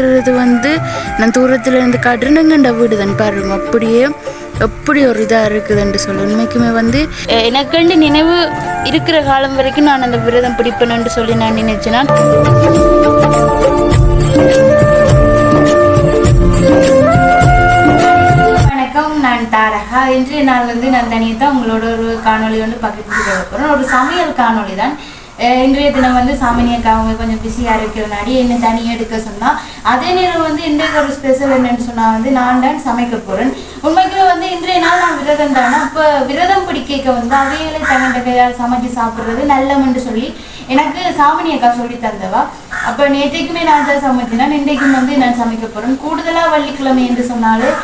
பார்க்குறது வந்து நான் தூரத்தில் இருந்து காட்டுறேன் வீடு தான் பாருங்க. அப்படியே எப்படி ஒரு இதாக இருக்குதுன்னு சொல்லு. உண்மைக்குமே வந்து எனக்குண்டு நினைவு இருக்கிற காலம் வரைக்கும் நான் அந்த விரதம் பிடிப்பேன்னு சொல்லி நான் நினைச்சேன்னா வணக்கம் நான் தாரகா. இன்றைய நாள் வந்து நான் தனியாக தான் உங்களோட ஒரு காணொளி வந்து பகிர்ந்து போகிறேன் ஒரு சமையல் காணொளி தான் இன்றைய தினம் வந்து சாமினியக்கா அவங்க கொஞ்சம் பிஸியாக இருக்கிறனாடி என்ன தனியாக எடுக்க சொன்னால் அதே நேரம் வந்து இன்றைக்கு ஒரு ஸ்பெஷல் என்னன்னு சொன்னால் வந்து நான் தான் சமைக்க போகிறேன் உண்மைக்கு வந்து இன்றைய நாள் நான் விரதம் தானே அப்போ விரதம் பிடிக்க வந்து அவைகளை தங்கண்ட கையால் சமைச்சு சாப்பிட்றது நல்லமென்று சொல்லி எனக்கு சாமினி அக்கா சொல்லி தந்தவா. அப்போ நேற்றைக்குமே நான் தான் சமைச்சினா. இன்றைக்கும் வந்து நான் சமைக்க போகிறேன் கூடுதலாக வள்ளிக்கிழமை என்று சொன்னாலும்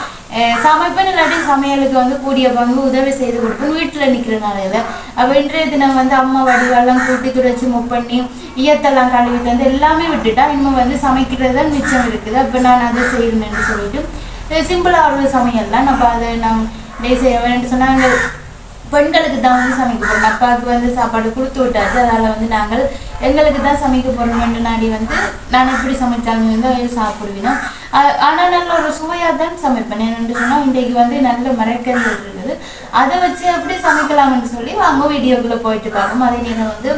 சமைப்பேன் இல்லாட்டி சமையலுக்கு வந்து கூடிய பங்கு உதவி செய்து கொடுப்பேன். வீட்டில் நிற்கிற நாளையில அப்போ இன்றைய தினம் வந்து அம்மா வடிவெல்லாம் கூட்டி துடைச்சி முப்பண்ணி பண்ணி ஈயத்தெல்லாம் கழுவி தந்து எல்லாமே விட்டுட்டா இன்னும் வந்து சமைக்கிறது தான் மிச்சம் இருக்குது. அப்போ நான் அதை செய்யணும்னு சொல்லிட்டு சிம்பிளாக ஒரு சமையல் தான். அப்போ அதை நான் டே செய்ய வேணும்னு சொன்னாங்க பெண்களுக்கு தான் வந்து சமைக்க போகிறோம் அப்பாவுக்கு வந்து சாப்பாடு கொடுத்து விட்டாச்சு. அதனால் வந்து நாங்கள் எங்களுக்கு தான் சமைக்க போகிறோம் நாடி வந்து நான் எப்படி சமைச்சாலும் வந்து அதை சாப்பிடுவேன். ஆனால் நல்ல ஒரு சுவையாக தான் சமைப்பேன். என்னென்னு சொன்னால் இன்றைக்கு வந்து நல்ல மரக்கறி இருக்குது. அதை வச்சு எப்படி சமைக்கலாம்னு சொல்லி அவங்க வீடியோக்குள்ளே போயிட்டு பார்ப்போம் அதே நேரம் வந்து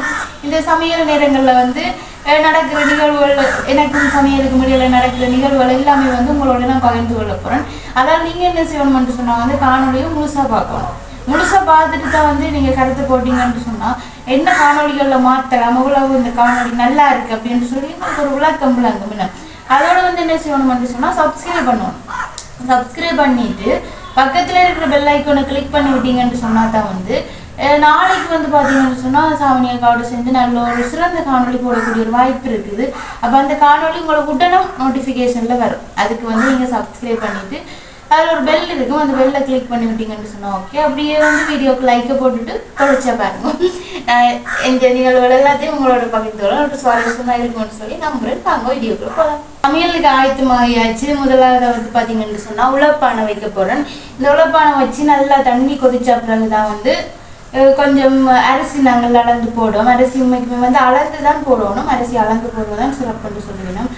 இந்த சமையல் நேரங்களில் வந்து நடக்கிற நிகழ்வுகள் எனக்கும் சமையலுக்கு முடியல நடக்கிற நிகழ்வுகள் எல்லாமே வந்து உங்களோட நான் பகிர்ந்து கொள்ள போகிறேன் அதாவது நீங்கள் என்ன செய்யணும்னு சொன்னால் வந்து காணொலியும் முழுசாக பார்க்கணும். முழுசா பார்த்துட்டு தான் வந்து நீங்க கருத்து போட்டீங்கன்னு சொன்னா என்ன காணொலிகள்ல மாத்தலாம் எவ்வளவு இந்த காணொளி நல்லா இருக்கு அப்படின்னு சொல்லி உங்களுக்கு ஒரு விளக்கம் விளங்கும் என்ன அதோட வந்து என்ன செய்யணும்னு சொன்னா சப்ஸ்கிரைப் பண்ணணும். சப்ஸ்கிரைப் பண்ணிட்டு பக்கத்துல இருக்கிற பெல் ஐக்கோனை கிளிக் பண்ணி விட்டீங்கன்னு சொன்னா தான் வந்து நாளைக்கு வந்து பார்த்தீங்கன்னு சொன்னால் சாவணியக்காவோட சேர்ந்து நல்ல ஒரு சிறந்த காணொலி போடக்கூடிய ஒரு வாய்ப்பு இருக்குது. அப்போ அந்த காணொளி உங்களுக்கு உடனே நோட்டிஃபிகேஷனில் வரும். அதுக்கு வந்து நீங்கள் சப்ஸ்கிரைப் பண்ணிவிட்டு அதில் ஒரு பெல் இருக்கும் அந்த பெல்லை கிளிக் பண்ணி விட்டீங்கன்னு சொன்னால் ஓகே அப்படியே வந்து வீடியோக்கு லைக்கை போட்டுட்டு தொலைச்சா பாருங்க. நான் எந்த நிகழ்வுகள் எல்லாத்தையும் உங்களோட பகிர்ந்து ஒரு சுவாரஸ்யமாக இருக்கும்னு சொல்லி நம்புறேன். நாங்கள் வீடியோக்குள்ள போகலாம் சமையலுக்கு ஆயத்தமாகியாச்சு முதலாவது வந்து பார்த்தீங்கன்னு சொன்னால் உழப்பானை வைக்க போகிறேன் இந்த உழப்பானை வச்சு நல்லா தண்ணி கொதிச்ச பிறகு தான் வந்து கொஞ்சம் அரிசி நாங்கள் அளந்து போடுவோம். அரிசி உண்மைக்குமே வந்து அளந்து தான் போடணும். அரிசி அளந்து போடுவது தான் சிறப்புன்னு சொல்லுவேன்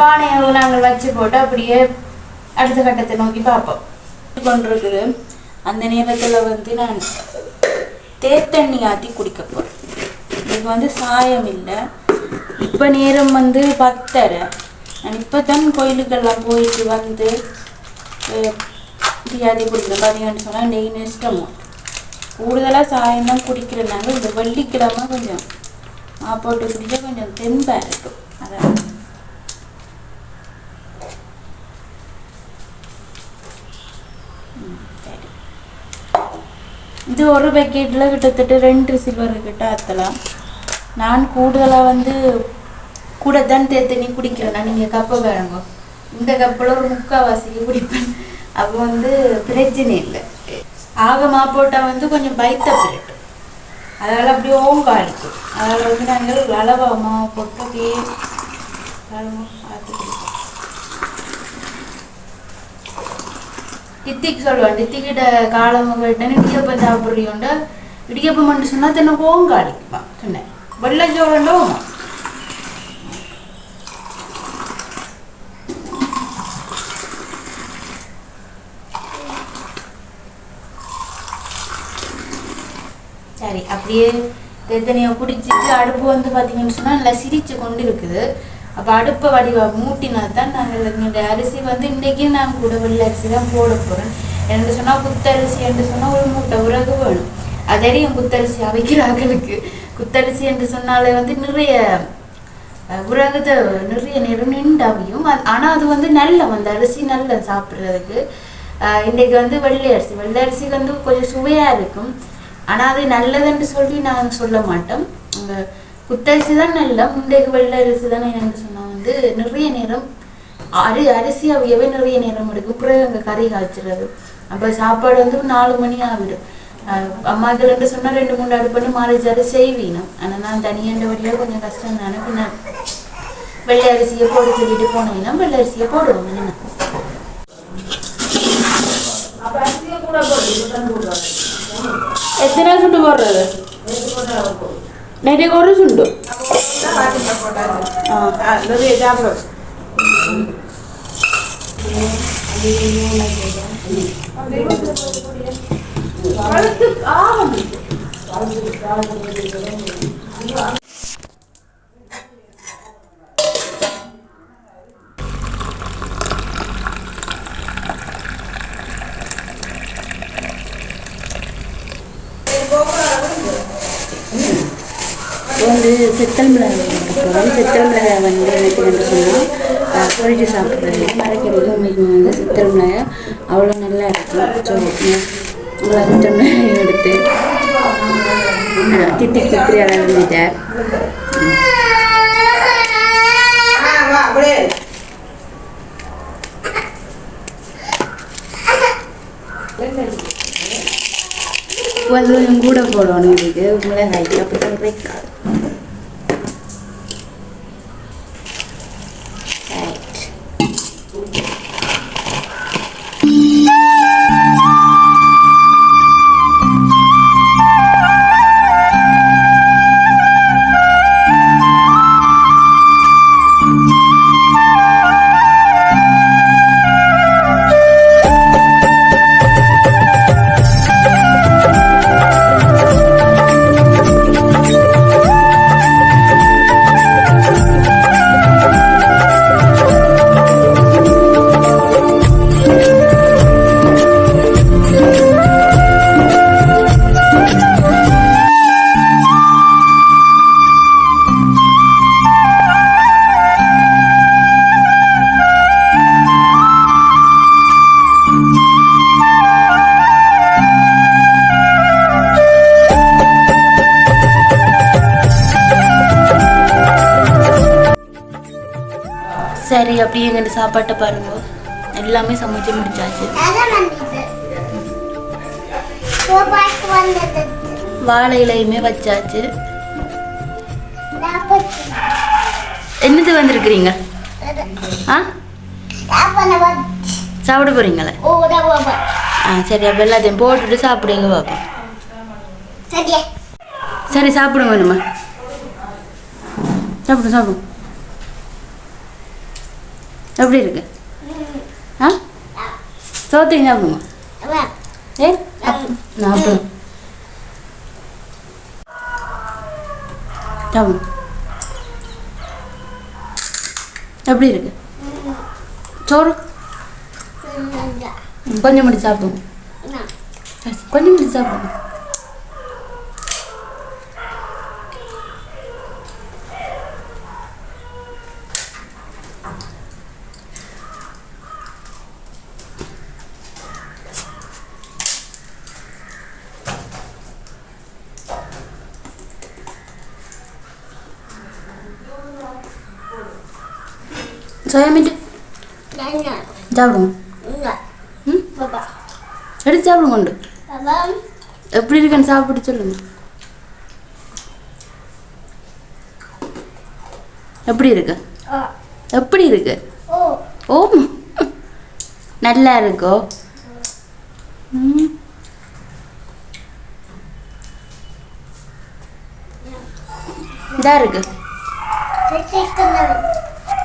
பானையை நாங்கள் வச்சு போட்டு அப்படியே அடுத்த கட்டத்தை நோக்கி பார்ப்போம். கொண்டிருக்குது அந்த நேரத்தில் வந்து நான் தேத்தண்ணி ஆற்றி குடிக்க போகிறேன் இது வந்து சாயம் இல்லை. இப்போ நேரம் வந்து பத்தரை. நான் இப்போ தான் கோயிலுக்கெல்லாம் போயிட்டு வந்து டீயாதி குடிக்கிறேன். பார்த்தீங்கன்னு சொன்னால் நெய் நஷ்டமும் கூடுதலாக சாயம் தான் குடிக்கிறனால இந்த வெள்ளிக்கிழமை கொஞ்சம் மாப்போட்டு குடிச்சா கொஞ்சம் தெம்பாக இருக்கும். அதான் சரி. இது ஒரு பேக்கெட்டில் கிட்டத்தட்ட ரெண்டு சில்வர் கிட்ட ஆற்றலாம் நான் கூடுதலாக வந்து கூட தான் தேத்தண்ணி குடிக்கிறேன்னா நீங்கள் கப்பை வேணுங்க இந்த கப்பில் ஒரு முக்கால்வாசிக்கு குடிப்பேன். அப்போ வந்து பிரச்சனை இல்லை. ஆக போட்டால் வந்து கொஞ்சம் பைத்த பிரிட்டு அதனால் அப்படியே ஓங்காளிக்கும் அதில் வந்து நாங்கள் அளவா மாவு போட்டு அப்படியே தித்திக்கு சொல்லுவான் தித்திக்கிட்ட காலம் கேட்டேன்னு இடியப்பம் சாப்பிட்றியோண்ட இடியப்பம் மட்டும் சொன்னால் தென்ன ஓங்காளிக்குமா சொன்னேன். வெள்ளை சோழண்டோ சரி அப்படியே எத்தனையோ குடிச்சிட்டு அடுப்பு வந்து பார்த்தீங்கன்னு சொன்னால் நல்லா சிரிச்சு கொண்டு இருக்குது. அப்போ அடுப்பை வடிவ மூட்டினா தான் நாங்கள் இந்த அரிசி வந்து இன்றைக்கி நான் கூட வெள்ளை அரிசி தான் போட போகிறேன் என்று சொன்னால் குத்தரிசி என்று சொன்னால் ஒரு மூட்டை உறகு வேணும். அதறியும் குத்தரிசி அவைக்கிறார்களுக்கு குத்தரிசி என்று சொன்னாலே வந்து நிறைய உறகுத நிறைய நேரம் நின்றாவியும் ஆனால் அது வந்து நல்ல அந்த அரிசி நல்ல சாப்பிட்றதுக்கு. இன்றைக்கு வந்து வெள்ளை அரிசி. வெள்ளை அரிசி வந்து கொஞ்சம் சுவையாக இருக்கும். ஆனால் அது நல்லதுன்னு சொல்லி நான் சொல்ல மாட்டோம். அந்த குத்தரிசி தான் நல்ல முந்தைக்கு வெள்ளை அரிசி தானே என்று சொன்னால் வந்து நிறைய நேரம் அரி அரிசி அவியவே நிறைய நேரம் எடுக்கும். பிறகு அங்கே கறி காய்ச்சிறது. அப்போ சாப்பாடு வந்து நாலு மணி ஆகிடும். அம்மாக்கள் ரெண்டு சொன்னால் ரெண்டு மூணு அடுப்பு பண்ணி மாறிச்சாரு செய்வீனும் ஆனால் நான் தனியாண்ட வழியாக கொஞ்சம் கஷ்டம் தானே. பின்ன வெள்ளை அரிசியை போட சொல்லிட்டு போனீங்கன்னா வெள்ளை அரிசியை போடுவோம். என்ன? எத்தனை சுண்டு போடுறது? நேற்று ஒரு சுண்டு ஆ சித்தல் மிளகாய் போகிறோம் சித்தல் மிளகாய் வந்து எனக்கு வந்து சொன்னால் பொறிச்சு சாப்பிட்றது மறைக்கிறது உங்களுக்கு வந்து சித்தல் மிளகாய் அவ்வளோ நல்லா இருக்கும் ஸோ அவ்வளோ சித்தல் மிளகாய் எடுத்து தித்தி தித்திரி அளந்துட்டார் கொஞ்சம் கூட போடணும் இதுக்கு மிளகாய்க்கு அப்போ சொல்கிறேன் அப்படியே எங்கிட்ட சாப்பாட்டை பாருங்க. எல்லாமே சமைச்சு முடிச்சாச்சு. வாழை இலையுமே வச்சாச்சு. என்னது வந்திருக்கிறீங்க? ஆ? சாப்பிட போறீங்களே? ஆ சரி அப்போ எல்லாத்தையும் போட்டுட்டு சாப்பிடுங்க பாப்போம். சரி. சாப்பிடுங்க வேணுமா சாப்பிடு சாப்பிடு. எப்படி இருக்கு? ஆ? சோத்தையும் சாப்பிடுங்க ஏ? சாப்பிடு சாப்பிடு எப்படி இருக்கு? சோறு? கொஞ்சம் மட்டும் சாப்பிடுங்க கொஞ்சம் மட்டும் சாப்பிடுங்க சோயா மீட்டு சாப்பிடுங்க ம் எடுத்து சாப்பிடுங்க உண்டு எப்படி இருக்குன்னு சாப்பிட்டு சொல்லுங்க எப்படி இருக்கு எப்படி இருக்கு ஓ நல்லா இருக்கோ ம். இதா இருக்கு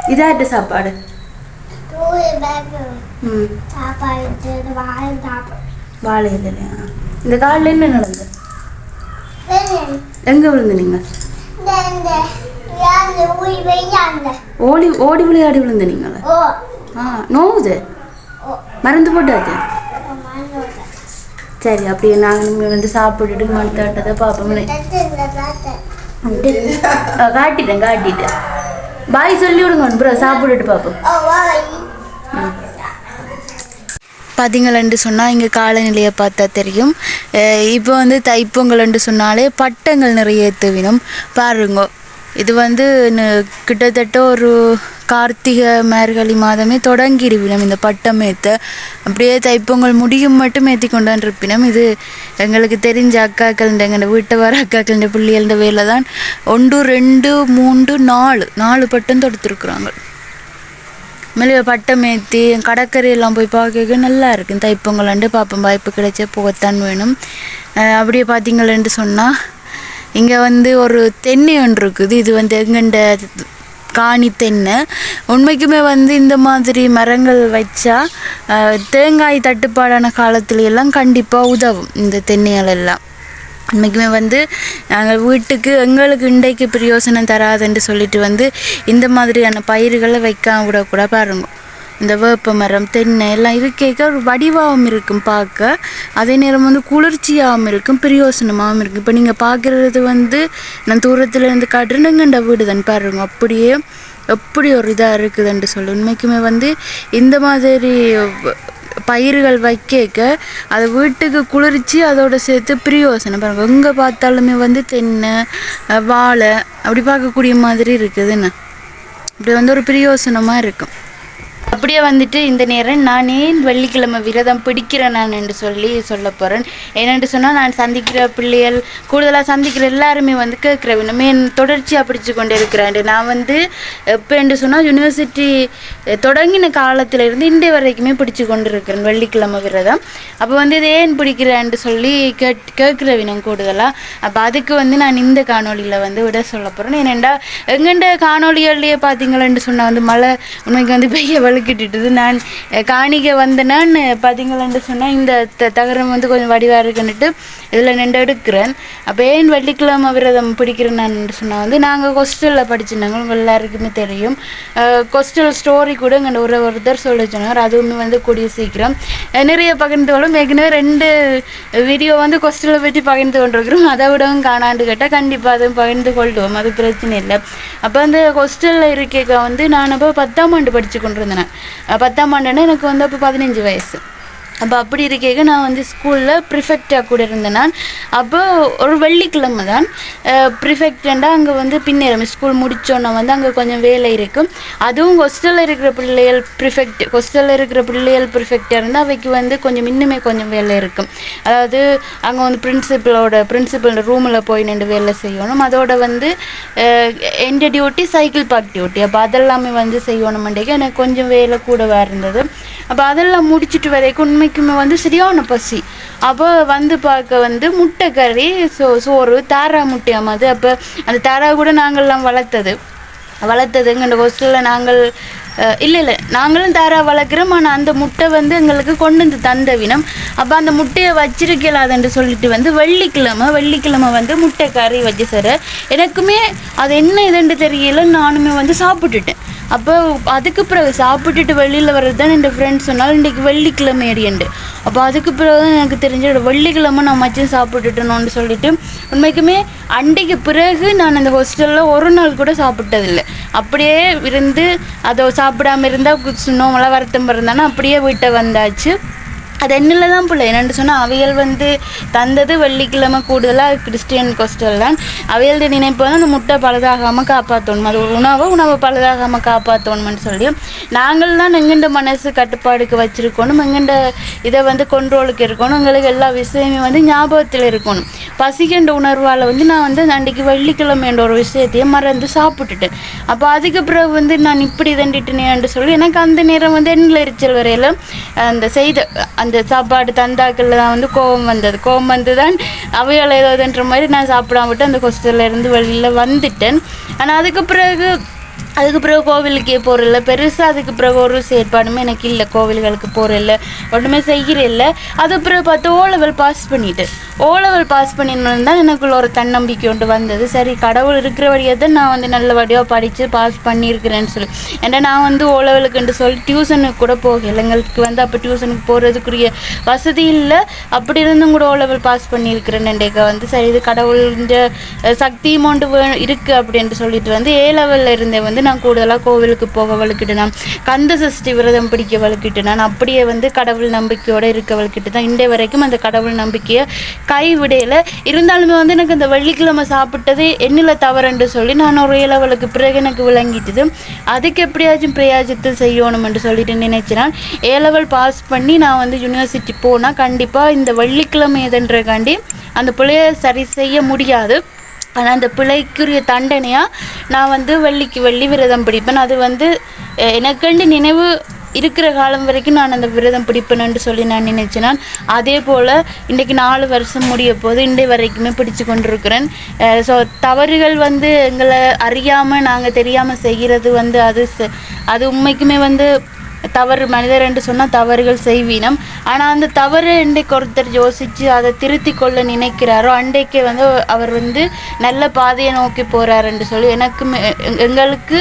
இதா இருக்கு சாப்பாடு வாழை இலையா இந்த காலில் என்ன நடந்தது எங்க விழுந்து நீங்க ஓடி ஓடி விளையாடி விழுந்து நீங்களா ஆ நோவுது மருந்து போட்டாச்சு சரி அப்படியே நாங்கள் இங்கே வந்து சாப்பிட்டுட்டு மடுத்தாட்டதை பார்ப்போம்லே ஆ, காட்டிட்டேன் காட்டிட்டேன் பாய் சொல்லி விடுங்க அப்புறம் சாப்பிட்டுட்டு பார்ப்போம். பார்த்தீங்களன்னு சொன்னால் இங்கே காலநிலையை பார்த்தா தெரியும். இப்போ வந்து தைப்பொங்கல்னு சொன்னாலே பட்டங்கள் நிறைய ஏற்றுவினோம் பாருங்க இது வந்து கிட்டத்தட்ட ஒரு கார்த்திகை மார்கழி மாதமே தொடங்கிருவினம் இந்த பட்டம் ஏற்ற அப்படியே தைப்பொங்கல் முடியும் மட்டும் ஏற்றி கொண்டான் இருப்பினம். இது எங்களுக்கு தெரிஞ்ச அக்காக்கள் எங்கள் வீட்டை வர அக்காக்கள் பிள்ளைகள வேலை தான். ஒன்று ரெண்டு மூன்று நாலு. நாலு பட்டம் தொடுத்துருக்குறாங்க. மேலே பட்டம் ஏற்றி கடற்கரையெல்லாம் போய் பார்க்க நல்லா இருக்கும் தைப்பொங்கலாண்டு பார்ப்போம். வாய்ப்பு கிடைச்சா போகத்தான் வேணும். அப்படியே பார்த்தீங்களேன்ட்டு சொன்னால் இங்கே வந்து ஒரு தென்னை ஒன்று இருக்குது. இது வந்து எங்கண்ட காணி தென்னை. உண்மைக்குமே வந்து இந்த மாதிரி மரங்கள் வச்சா தேங்காய் தட்டுப்பாடான காலத்துல எல்லாம் கண்டிப்பாக உதவும் இந்த தென்னைகள் எல்லாம் உண்மைக்குமே வந்து நாங்கள் வீட்டுக்கு எங்களுக்கு இன்றைக்கு பிரயோசனம் தராதுன்னு சொல்லிட்டு வந்து இந்த மாதிரியான பயிர்களை வைக்காம விடக்கூட பாருங்க. இந்த வேப்ப மரம் தென்னை எல்லாம் இது கேட்க ஒரு வடிவாகவும் இருக்கும் பார்க்க. அதே நேரம் வந்து குளிர்ச்சியாகவும் இருக்கும் பிரயோசனமாகவும் இருக்கும். இப்போ நீங்கள் பார்க்குறது வந்து நான் தூரத்தில் இருந்து காட்டுறேன் வீடு தான் பாருங்க. அப்படியே எப்படி ஒரு இதாக இருக்குதுன்ட்டு சொல்லு. உண்மைக்குமே வந்து இந்த மாதிரி பயிர்கள் வைக்க அது வீட்டுக்கு குளிர்ச்சி அதோட சேர்த்து பிரியோசனம் பாருங்கள் எங்கே பார்த்தாலுமே வந்து தென்னை வாழை அப்படி பார்க்கக்கூடிய மாதிரி இருக்குதுன்னு. இப்படி வந்து ஒரு பிரியோசனமாக இருக்கும். அப்படியே வந்துட்டு இந்த நேரம் நான் ஏன் வெள்ளிக்கிழமை விரதம் பிடிக்கிறேன் நான் என்று சொல்லி சொல்ல போகிறேன் ஏனென்று சொன்னால் நான் சந்திக்கிற பிள்ளைகள் கூடுதலாக சந்திக்கிற எல்லாருமே வந்து கேட்குற வினமே தொடர்ச்சியாக பிடிச்சு கொண்டு இருக்கிறேன் நான் வந்து எப்போ என்று சொன்னால் யூனிவர்சிட்டி தொடங்கின காலத்திலிருந்து இன்றைய வரைக்குமே பிடிச்சு கொண்டு இருக்கிறேன் வெள்ளிக்கிழமை விரதம். அப்போ வந்து இது ஏன் பிடிக்கிறேன்னு சொல்லி கேட் கேட்குற வினம் கூடுதலாக. அப்போ அதுக்கு வந்து நான் இந்த காணொளியில் வந்து விட சொல்ல போகிறேன் ஏனெண்டா எங்கெண்ட காணொலிகள்லேயே பார்த்தீங்களேன்னு சொன்னால் வந்து மழை உண்மைக்கு வந்து பெய்ய வழுக்கிட்டுது நான் காணிக்க காணிக்க நான் பார்த்தீங்களேன்னு சொன்னால் இந்த த- தகரம் வந்து கொஞ்சம் வடிவாக இருக்குன்னுட்டு இதில் நின்று எடுக்கிறேன். அப்போ ஏன் வெள்ளிக்கிழமை விரதம் பிடிக்கிறேன் நான் சொன்னால் வந்து நாங்கள் ஹாஸ்டலில் படிச்சிருந்தாங்க உங்கள் எல்லாருக்குமே தெரியும். ஹாஸ்டல் ஸ்டோரி கூட எங்கள் ஒரு ஒருத்தர் சொல்ல சொன்னார் அதுவுமே வந்து கூடிய சீக்கிரம். நிறைய பகிர்ந்து கொள்ளும் ஏற்கனவே ரெண்டு வீடியோ வந்து கொஸ்டலை பற்றி பகிர்ந்து கொண்டிருக்கிறோம். அதை விடவும் காணாண்டு கேட்டால் கண்டிப்பாக அதுவும் பகிர்ந்து கொள்வோம். அது பிரச்சனை இல்லை. அப்போ அந்த ஹாஸ்டலில் இருக்க வந்து நான் அப்போ பத்தாம் ஆண்டு படித்து கொண்டிருந்தேன். பத்தாம் ஆண்டுன்னா எனக்கு வந்து அப்போ பதினஞ்சு வயசு. அப்போ அப்படி இருக்க நான் வந்து ஸ்கூலில் ப்ரிஃபெக்டாக கூட இருந்தேன் நான் அப்போ ஒரு வெள்ளிக்கிழமை தான். ப்ரிஃபெக்டண்டாக அங்கே வந்து பின்னேறம். ஸ்கூல் முடித்தோன்னே வந்து அங்கே கொஞ்சம் வேலை இருக்கும். அதுவும் ஹாஸ்டலில் இருக்கிற பிள்ளைகள் ப்ரிஃபெக்ட் ஹாஸ்டலில் இருக்கிற பிள்ளைகள் ப்ரிஃபெக்டாக இருந்தால் அவைக்கு வந்து கொஞ்சம் இன்னுமே கொஞ்சம் வேலை இருக்கும். அதாவது அங்கே வந்து பிரின்சிபலோட பிரின்சிபல் ரூமில் போய் நின்று வேலை செய்யணும். அதோட வந்து எந்த டியூட்டி சைக்கிள் பார்க் டியூட்டி அப்போ அதெல்லாமே வந்து செய்யணுமெண்டேக்கு எனக்கு கொஞ்சம் வேலை கூடவா இருந்தது. அப்போ அதெல்லாம் முடிச்சிட்டு வரைக்கும் உண்மைக்குமே வந்து சரியான பசி. அப்போ வந்து பார்க்க வந்து முட்டை கறி சோ சோறு தாரா முட்டையாமது அப்போ அந்த தாரா கூட நாங்கள்லாம் வளர்த்தது. வளர்த்தது எங்கள் ஹோஸ்டலில் நாங்கள் இல்லை இல்லை. நாங்களும் தாரா வளர்க்குறோம். ஆனால் அந்த முட்டை வந்து எங்களுக்கு கொண்டு வந்து தந்த வினம். அப்போ அந்த முட்டையை வச்சிருக்கலாதுன்னு சொல்லிட்டு வந்து வெள்ளிக்கிழமை வெள்ளிக்கிழமை வந்து முட்டை கறி வச்சு சார் எனக்குமே அது என்ன இதுன்னு தெரியல. நானுமே வந்து சாப்பிட்டுட்டேன். அப்போ அதுக்கு பிறகு சாப்பிட்டுட்டு வெளியில் வர்றது தான் என் ஃப்ரெண்ட்ஸ் சொன்னால் இன்றைக்கி வெள்ளிக்கிழமை அடியண்டு. அப்போ அதுக்கு பிறகு தான் எனக்கு தெரிஞ்ச வெள்ளிக்கிழமை நான் மச்சம் சாப்பிட்டுட்டணும்னு சொல்லிட்டு உண்மைக்குமே அன்றைக்கு பிறகு நான் அந்த ஹாஸ்டலில் ஒரு நாள் கூட சாப்பிட்டதில்லை. அப்படியே இருந்து அதை சாப்பிடாம இருந்தால் நோமெல்லாம் வருத்தம் இருந்தானா அப்படியே வீட்டை வந்தாச்சு. அது என்னில் தான் பிள்ளை. என்னென்னு சொன்னால் அவையல் வந்து தந்தது வெள்ளிக்கிழமை கூடுதலாக கிறிஸ்டியன் கொஸ்டல் தான். அவைகளோட நினைப்பு வந்து அந்த முட்டை பழுதாகாமல் காப்பாற்றணும் அது ஒரு உணவை உணவை பழுதாகாமல் காப்பாற்றணும்னு சொல்லி. நாங்கள் தான் எங்கண்ட மனசு கட்டுப்பாடுக்கு வச்சுருக்கணும். எங்கண்ட இதை வந்து கொண்ட்ரோலுக்கு இருக்கணும். எங்களுக்கு எல்லா விஷயமே வந்து ஞாபகத்தில் இருக்கணும். பசிக்கின்ற உணர்வால் வந்து நான் வந்து அன்றைக்கு வெள்ளிக்கிழமைன்ற ஒரு விஷயத்தையும் மறந்து சாப்பிட்டுட்டேன் அப்போ அதுக்கு பிறகு வந்து நான் இப்படி தண்டிட்டேனேன்னு சொல்லி எனக்கு அந்த நேரம் வந்து எண்ணில் எரிச்சல் வரையில் அந்த செய்த அந்த அந்த சாப்பாடு தந்தாக்கள் தான் வந்து கோபம் வந்தது. கோபம் வந்து தான் அவையால் ஏதோதுன்ற மாதிரி நான் சாப்பிடாம விட்டு அந்த ஹாஸ்டல்ல இருந்து வெளியில் வந்துட்டேன். ஆனால் அதுக்கு பிறகு அதுக்கு பிறகு கோவிலுக்கே போகிறதில்ல பெருசாக அதுக்கு பிறகு ஒரு செயற்பாடுமே எனக்கு இல்லை. கோவில்களுக்கு போகிறதில்ல ஒன்றுமே செய்கிறதில்ல அது பிறகு பார்த்து ஓ லெவல் பாஸ் பண்ணிட்டு. ஓ லெவல் பாஸ் பண்ணினு தான் எனக்குள்ள ஒரு தன்னம்பிக்கை ஒன்று வந்தது. சரி கடவுள் இருக்கிற வழியாக தான் நான் வந்து நல்ல வழியாக படித்து பாஸ் பண்ணியிருக்கிறேன்னு சொல்லி. ஏன்னா நான் வந்து ஓ லெவலுக்குன்ட்டு சொல்லி டியூஷனுக்கு கூட போகல எங்களுக்கு வந்து அப்போ டியூஷனுக்கு போகிறதுக்குரிய வசதி இல்லை. அப்படி இருந்தும் கூட ஓ லெவல் பாஸ் பண்ணியிருக்கிறேன் வந்து சரி இது கடவுளின் சக்தியும் ஒன்று இருக்குது அப்படின்ட்டு சொல்லிட்டு வந்து ஏ லெவலில் இருந்தே வந்து நான் கூடுதலாக கோவிலுக்கு போக வலுக்கிட்டு நான் கந்த சஷ்டி விரதம் பிடிக்க வலுக்கிட்டு நான் அப்படியே வந்து கடவுள் நம்பிக்கையோடு இருக்க வழுக்கிட்டு தான் இன்றைய வரைக்கும் அந்த கடவுள் நம்பிக்கையை கைவிடையில் இருந்தாலுமே வந்து எனக்கு அந்த வெள்ளிக்கிழமை சாப்பிட்டது என்னில் தவறுன்னு சொல்லி நான் ஒரு இளவலுக்கு பிறகு எனக்கு விளங்கிட்டது. அதுக்கு எப்படியாச்சும் பிரயாஜத்தை செய்யணும்னு சொல்லிட்டு நினைச்சினான். ஏ லெவல் பாஸ் பண்ணி நான் வந்து யூனிவர்சிட்டி போனால் கண்டிப்பாக இந்த வெள்ளிக்கிழமை எதுன்றக்காண்டி அந்த பிள்ளைய சரி செய்ய முடியாது. ஆனால் அந்த பிழைக்குரிய தண்டனையாக நான் வந்து வெள்ளிக்கு வெள்ளி விரதம் பிடிப்பேன். அது வந்து எனக்கண்டு நினைவு இருக்கிற காலம் வரைக்கும் நான் அந்த விரதம் பிடிப்பேன்னு சொல்லி நான் நினைச்சேன் அதே போல் இன்றைக்கு நாலு வருஷம் முடிய போது இன்றைய வரைக்குமே பிடிச்சு கொண்டிருக்கிறேன். ஸோ தவறுகள் வந்து எங்களை அறியாமல் நாங்கள் தெரியாமல் செய்கிறது வந்து அது அது உண்மைக்குமே வந்து தவறு மனிதர் என்று சொன்னால் தவறுகள் செய்வீனம். ஆனால் அந்த தவறு இன்றைக்கு ஒருத்தர் யோசித்து அதை திருத்தி கொள்ள நினைக்கிறாரோ அன்றைக்கே வந்து அவர் வந்து நல்ல பாதையை நோக்கி போகிறார் என்று சொல்லி எனக்குமே எங்களுக்கு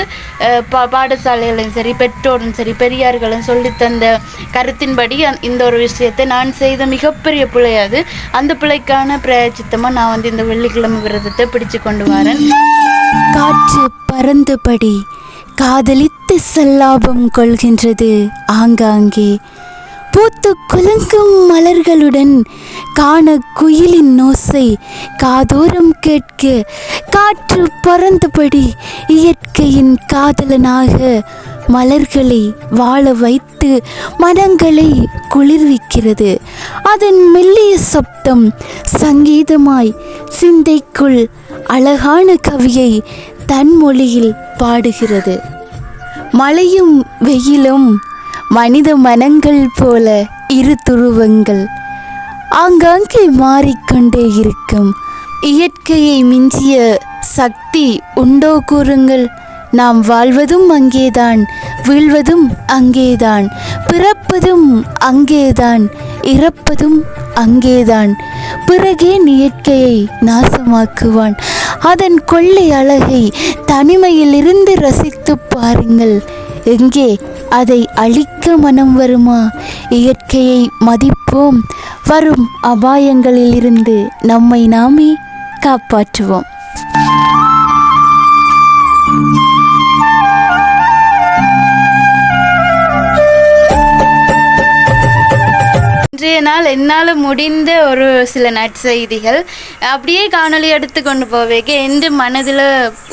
பா பாடசாலைகளும் சரி பெற்றோரும் சரி பெரியார்களும் சொல்லி தந்த கருத்தின்படி இந்த ஒரு விஷயத்தை நான் செய்த மிகப்பெரிய பிள்ளை அது. அந்த பிள்ளைக்கான பிரயச்சித்தமாக நான் வந்து இந்த வெள்ளிக்கிழமை விரதத்தை பிடிச்சு கொண்டு வரேன். காற்று பறந்தபடி. காதலித்து சல்லாபம் கொள்கின்றது. ஆங்காங்கே பூத்து குலுங்கும் மலர்களுடன் காண குயிலின் ஓசை காதோரம் கேட்க காற்று பறந்தபடி இயற்கையின் காதலனாக மலர்களை வாழ வைத்து மனங்களை குளிர்விக்கிறது. அதன் மெல்லிய சப்தம் சங்கீதமாய் சிந்தைக்குள் அழகான கவியை தன் மொழியில் பாடுகிறது. மழையும் வெயிலும் மனித மனங்கள் போல இரு துருவங்கள். ஆங்காங்கே மாறிக்கொண்டே இருக்கும். இயற்கையை மிஞ்சிய சக்தி உண்டோ கூறுங்கள். நாம் வாழ்வதும் அங்கேதான் வீழ்வதும் அங்கேதான் பிறப்பதும் அங்கேதான் இறப்பதும் அங்கேதான். பிறகே இயற்கையை நாசமாக்குவான். அதன் கொள்ளை அழகை தனிமையிலிருந்து ரசித்து பாருங்கள். எங்கே அதை அழிக்க மனம் வருமா? இயற்கையை மதிப்போம். வரும் அபாயங்களிலிருந்து நம்மை நாமே காப்பாற்றுவோம். இன்றைய நாள் என்னால் முடிந்த ஒரு சில நற்செய்திகள் அப்படியே காணொளி எடுத்து கொண்டு போவேக்கு எந்த மனதில்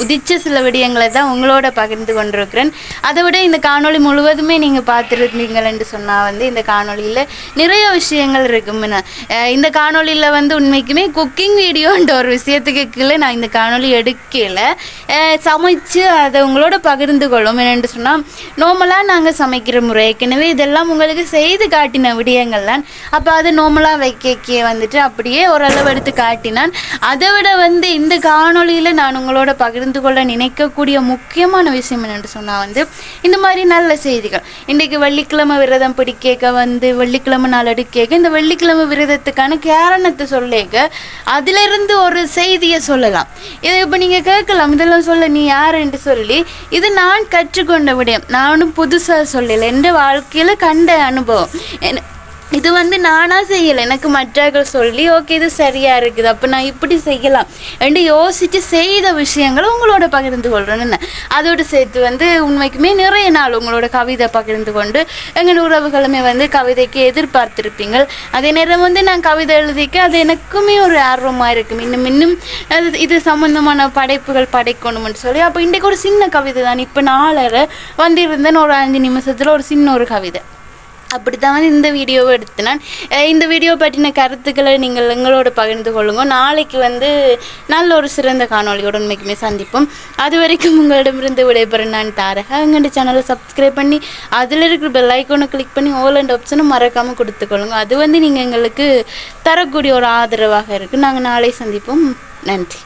உதிச்ச சில விடயங்களை தான் உங்களோட பகிர்ந்து கொண்டிருக்கிறேன். அதை விட இந்த காணொளி முழுவதுமே நீங்கள் பார்த்துருந்தீங்கல்லென்று சொன்னால் வந்து இந்த காணொளியில் நிறைய விஷயங்கள் இருக்கும்னு. இந்த காணொளியில் வந்து உண்மைக்குமே குக்கிங் வீடியோன்ற ஒரு விஷயத்துக்கு கீழே நான் இந்த காணொளி எடுக்கல. சமைச்சு அதை உங்களோட பகிர்ந்து கொள்ளும். என்னென்று சொன்னால் நார்மலாக நாங்கள் சமைக்கிற முறை ஏற்கனவே இதெல்லாம் உங்களுக்கு செய்து காட்டின விடயங்கள் தான் அப்போ அது நோமலாக வைக்க வந்துட்டு அப்படியே ஓரளவு எடுத்து காட்டினான். அதை விட வந்து இந்த காணொளியில் நான் உங்களோட பகிர்ந்து கொள்ள நினைக்கக்கூடிய முக்கியமான விஷயம் என்னென்று சொன்னால் வந்து இந்த மாதிரி நல்ல செய்திகள். இன்றைக்கு வெள்ளிக்கிழமை விரதம் பிடிக்க வந்து வெள்ளிக்கிழமை நாள் எடுக்க இந்த வெள்ளிக்கிழமை விரதத்துக்கான காரணத்தை சொல்லேக்க அதிலிருந்து ஒரு செய்தியை சொல்லலாம். இதை இப்போ நீங்கள் கேட்கலாம். இதெல்லாம் சொல்ல நீ யாருன்ட்டு சொல்லி இது நான் கற்றுக்கொண்ட விடயம். நானும் புதுசாக சொல்லலை. என் வாழ்க்கையில் கண்ட அனுபவம். இது வந்து நானாக செய்யலை. எனக்கு மற்றவர்கள் சொல்லி ஓகே இது சரியாக இருக்குது. அப்போ நான் இப்படி செய்யலாம். என்று யோசித்து செய்த விஷயங்களை உங்களோட பகிர்ந்து கொள்கிறேன் அதோடு சேர்த்து வந்து உண்மைக்குமே நிறைய நாள் உங்களோட கவிதை பகிர்ந்து கொண்டு எங்கள் உறவுகளுமே வந்து கவிதைக்கு எதிர்பார்த்துருப்பீங்க அதே நேரம் வந்து நான் கவிதை எழுதிக்க அது எனக்குமே ஒரு ஆர்வமாக இருக்கும். இன்னும் இன்னும் அது இது சம்மந்தமான படைப்புகள் படைக்கணும்னு சொல்லி அப்போ இன்றைக்கு ஒரு சின்ன கவிதை தான். இப்போ நாலரை வந்திருந்தேன்னு ஒரு அஞ்சு நிமிஷத்தில் ஒரு சின்ன ஒரு கவிதை. அப்படித்தான் வந்து இந்த வீடியோவை எடுத்து நான் இந்த வீடியோ பற்றின கருத்துக்களை நீங்கள் எங்களோட பகிர்ந்து கொள்ளுங்க. நாளைக்கு வந்து நல்ல ஒரு சிறந்த காணொளியோட உண்மைக்குமே சந்திப்போம். அது வரைக்கும் உங்களிடமிருந்து விடைபெறும் நான் தாரகா. எங்களோட சேனலை சப்ஸ்கிரைப் பண்ணி அதில் இருக்கிற பெல் ஐக்கோனை கிளிக் பண்ணி ஓல் அண்ட் ஆப்ஷனும் மறக்காமல் கொடுத்துக்கொள்ளுங்க அது வந்து நீங்கள் எங்களுக்கு தரக்கூடிய ஒரு ஆதரவாக இருக்குது நாங்கள் நாளை சந்திப்போம். நன்றி.